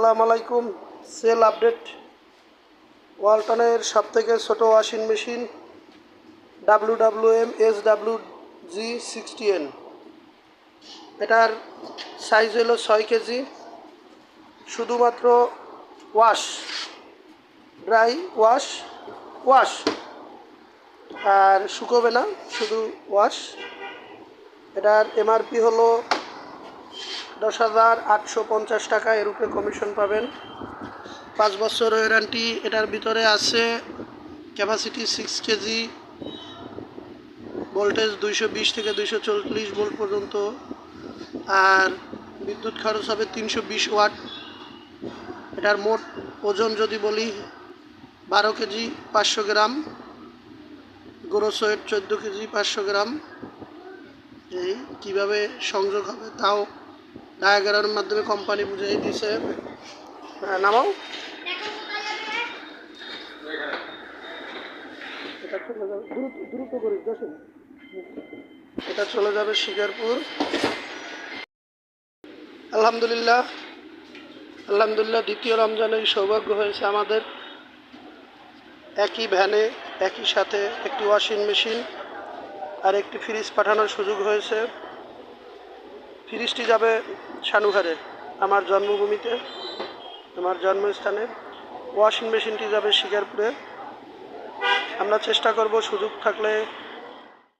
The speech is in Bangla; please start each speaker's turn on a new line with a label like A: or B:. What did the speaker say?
A: আসসালামু আলাইকুম। Sale update. ওয়ালটনের সব থেকে ছোটো washing machine W W M S W G sixty N. এটার সাইজ হলো ছয় কেজি। শুধুমাত্র ওয়াশ, ড্রাই ওয়াশ ওয়াশ। আর শুকোবে না, শুধু ওয়াশ। এটার এমআরপি হলো দশ হাজার আটশো পঞ্চাশ টাকা এর উপরে কমিশন পাবেন। পাঁচ বছর ওয়ারেন্টি এটার ভিতরে আছে ক্যাপাসিটি সিক্স কেজি ভোল্টেজ দুইশো বিশ থেকে দুইশো চল্লিশ ভোল্ট পর্যন্ত, আর বিদ্যুৎ খরচ হবে তিনশো বিশ ওয়াট এটার মোট ওজন যদি বলি বারো কেজি পাঁচশো গ্রাম। গ্রোস চোদ্দ কেজি পাঁচশো গ্রাম। এই কীভাবে সংযোগ হবে তাও ডায়াগ্রামের মাধ্যমে কোম্পানি বুঝিয়ে দিছে হ্যাঁ, নামাও। এটা চলে যাবে। দ্রুত এটা চলে যাবে শিকারপুর। আলহামদুলিল্লাহ। আলহামদুলিল্লাহ দ্বিতীয় রমজানের সৌভাগ্য হয়েছে আমাদের। একই ভ্যানে একই সাথে একটি ওয়াশিং মেশিন আর একটি ফ্রিজ পাঠানোর সুযোগ হয়েছে। ফ্রিজটি যাবে সানুঘারে আমার জন্মভূমিতে আমার জন্মস্থানে। ওয়াশিং মেশিনটি যাবে শিকারপুরে। আমরা চেষ্টা করব সুযোগ থাকলে